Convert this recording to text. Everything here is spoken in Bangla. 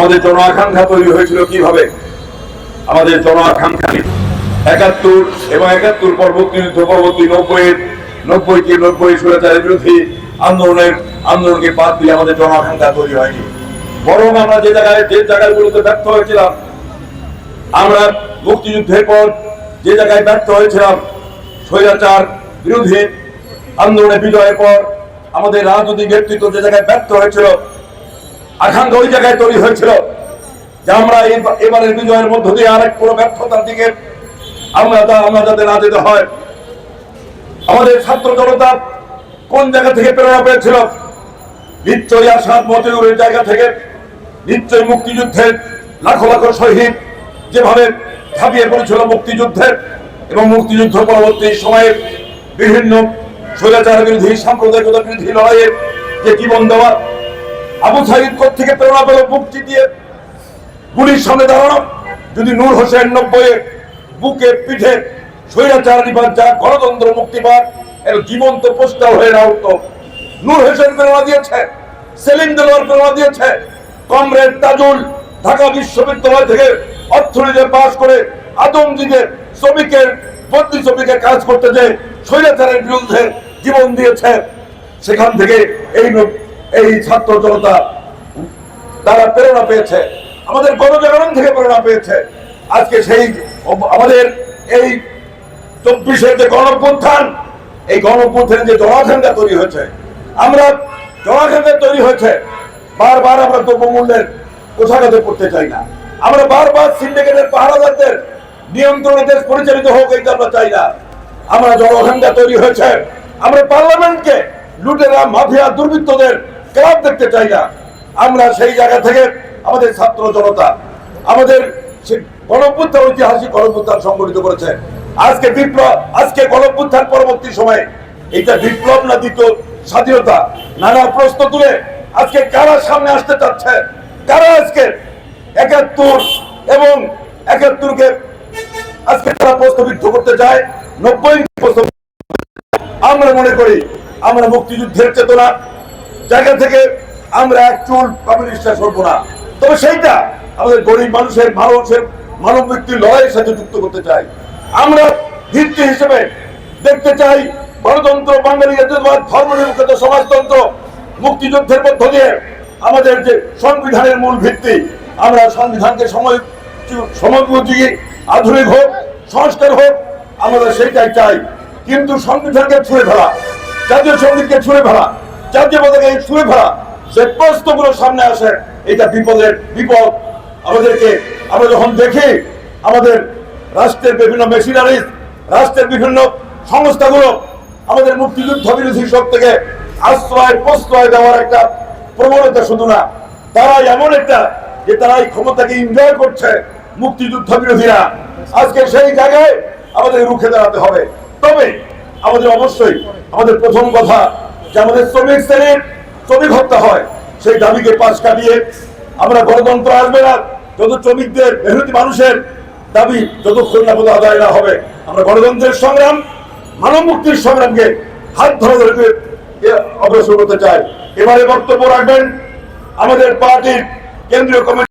আমাদের জন আকাঙ্ক্ষা তৈরি হয়েছিল কীভাবে? আমাদের জন আকাঙ্ক্ষা একাত্তর এবং একাত্তর পরবর্তী যুদ্ধ, পরবর্তী নব্বই নব্বই কি নব্বই সুরাচারের বিরোধী আন্দোলনের, আন্দোলনকে বাদ দিয়ে আমাদের জন আকাঙ্ক্ষা তৈরি হয়নি। বরং আমরা যে জায়গায়, যে জায়গাগুলোতে ব্যর্থ হয়েছিলাম, আমরা মুক্তিযুদ্ধের পর যে জায়গায় ব্যর্থ হয়েছিলাম, স্বৈরাচার বিরোধী আন্দোলনে বিজয়ের পর আমাদের রাজনৈতিক নেতৃত্ব যে জায়গায় ব্যর্থ হয়েছিল আকাঙ্ক্ষা ওই জায়গায় তৈরি হয়েছিল যে আমরা এবারের বিজয়ের মধ্য দিয়ে আরেক কোনো ব্যর্থতার দিকে আমরা তা- আমরা যাতে না যেতে হয়। আমাদের ছাত্র জনতা কোন জায়গা থেকে প্রেরণা পেয়েছিল? নিশ্চয়ই আসাদ মতিউরের জায়গা থেকে, নিশ্চয়ই মুক্তিযুদ্ধের লাখো লাখো শহীদ যেভাবে ঝাঁপিয়ে পড়েছিল মুক্তিযুদ্ধের এবং মুক্তিযুদ্ধ পরবর্তী সময়ে বিভিন্ন স্বৈরাচার বিরোধী, সাম্প্রদায়িকতা বিরোধী লড়াইয়ের যে জীবন দেওয়া আবু সাহিদ থেকে প্রেরণা পেল? মুক্তি দিয়ে গুলির সামনে দাঁড়ানো। যদি নূর হোসেন নব্বই বুকে পিঠে স্বৈরাচার নিবাদ যা গণতন্ত্র মুক্তি পাক, এর জীবন্ত পোস্টার হয়ে না উঠত নূর হোসেন প্রেরণা দিয়েছে, সেলিম দেলোয়ার প্রেরণা দিয়েছে, কমরেড তাজুল ঢাকা বিশ্ববিদ্যালয় থেকে অর্থনীতি পাশ করে আদমজিদের শ্রমিকের বদলি শ্রমিকের কাজ করতে যে স্বৈরাচারের বিরুদ্ধে জীবন দিয়েছে, সেখান থেকে এই এই ছাত্র জনতা তারা প্রেরণা পেয়েছে। আমাদের গণজাগরণ থেকে প্রেরণা পেয়েছে। আজকে সেই আমাদের এই চব্বিশের যে গণপুত্থান এই গণপুত্থানের যে জনাকাঙ্ক্ষা তৈরি হয়েছে, আমরা জনাকাঙ্ক্ষা তৈরি হয়েছে, বারবার আমরা দ্রব্যমূল্যের কোষাঘাতে পড়তে চাই না। আমরা বারবার সিন্ডিকেটের পাহারাদারদের নিয়ন্ত্রণে দেশ পরিচালিত হোক এটা আমরা চাই না। আমরা জনসংখ্যা তৈরি হয়েছে। আমরা পার্লামেন্টকে লুটেরা, মাফিয়া, দুর্বৃত্তদের ক্লাব দেখতে চাই না। আমরা সেই জায়গা থেকে আমাদের ছাত্র জনতা, আমাদের গণপুত্থান ঐতিহাসিক গণপুত্থান সংগঠিত করেছে। আজকে বিপ্লব, আজকে গণপুত্থান পরবর্তী সময়ে এটা বিপ্লব না দিত স্বাধীনতা? নানা প্রশ্ন তুলে আজকে কারা সামনে আসতে চাচ্ছে? কারা আজকে একাত্তর এবং একাত্তরকে আজকে তারা প্রশ্নবিদ্ধ করতে চায়, নব্বই আমরা মনে করি, আমরা মুক্তিযুদ্ধের চেতনা জায়গা থেকে আমরা এক চুল কমিউনিস্টরা সরবো না। তবে সেইটা আমাদের গরিব মানুষের মানুষের, মানব ব্যক্তির লড়াইয়ের সাথে যুক্ত করতে চাই। আমরা ভিত্তি হিসেবে দেখতে চাই গণতন্ত্র, বাঙালি, জাতীয়তাবাদ, ধর্মনিরপেক্ষ সমাজতন্ত্র, মুক্তিযুদ্ধের মধ্য দিয়ে আমাদের যে সংবিধানের মূল ভিত্তি, আমরা সংবিধানকে সময় সময়োপযোগী আধুনিক হোক, সংস্কার হোক, আমরা সেইটাই চাই। কিন্তু সংবিধানকে ছুঁড়ে ফেলা, জাতীয় সঙ্গীতকে ছুঁড়ে ফেলা জাতীয় পতাকাকে ছুঁড়ে ফেলা, যে প্রশ্নগুলো সামনে আসে, এটা বিপদের বিপদ। আমাদেরকে, আমরা যখন দেখি, আমাদের রাষ্ট্রের বিভিন্ন মেশিনারিজ রাষ্ট্রের বিভিন্ন সংস্থাগুলো আমাদের মুক্তিযুদ্ধ বিরোধী শক্তিকে আশ্রয়, প্রশ্রয় দেওয়ার একটা প্রবণতা শুধু না তারা এমন একটা, যে তারা এই ক্ষমতাকে এনজয় করছে মুক্তিযুদ্ধ বিরোধীরা। আজকে সেই জায়গায় আমাদের রুখে দাঁড়াতে হবে। তবে আমাদের অবশ্যই, আমাদের প্রথম কথা যে আমাদের শ্রমিক শ্রেণির শ্রমিক হত্যা হয়, সেই দাবিকে পাশ কাটিয়ে আমরা গণতন্ত্র আসবে না। যত শ্রমিকদের, মেহনতি মানুষের দাবি যতক্ষণ না বোধ আদায় না হবে, আমরা গণতন্ত্রের সংগ্রাম, মানব মুক্তির সংগ্রামকে হাত ধরে ধরে অগ্রসর করতে চাই। এবারে বক্তব্য রাখবেন আমাদের পার্টির কেন্দ্রীয় কমিটি